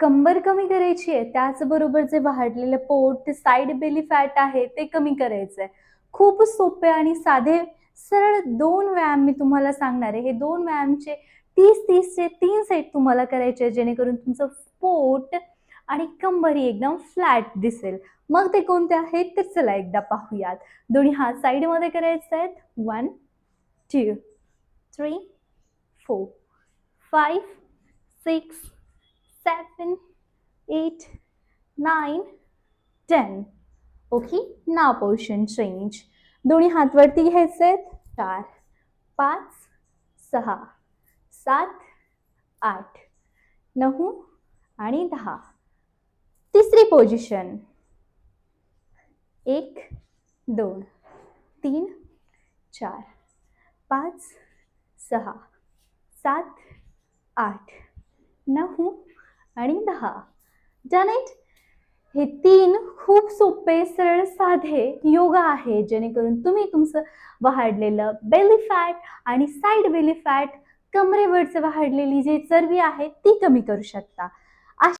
कंबर कमी करायची आहे त्याचबरोबर जे वाढलेलं पोट साईड बेली फॅट आहे ते कमी करायचं आहे खूप सोपे आणि साधे सरळ दोन व्यायाम मी तुम्हाला सांगणार आहे. हे दोन व्यायामचे तीस तीसचे तीन सेट तुम्हाला करायचे जेणेकरून तुमचं पोट आणि कंबर ही एकदम फ्लॅट दिसेल. मग ते कोणते आहेत? तर चला एकदा पाहूयात. दोन्ही हात साईडमध्ये करायचे आहेत. One two three four five six seven eight nine ten okay ना पोर्शन चेंज दोन्ही हात वरती घ्यायचे आहेत चार पाच सहा सात आठ नऊ आणि दहा. तिसरी पोझिशन एक दोन तीन चार पाच सहा सात आठ नऊ आणि दहा. जानेट हे तीन खूप सोपे सरळ साधे योगा आहे. जेणेकरून तुम्ही तुमचं वाढलेलं बेली फॅट आणि साईड बेली फॅट कमरेवरचं वाढलेली जी चरबी आहे ती कमी करू शकता.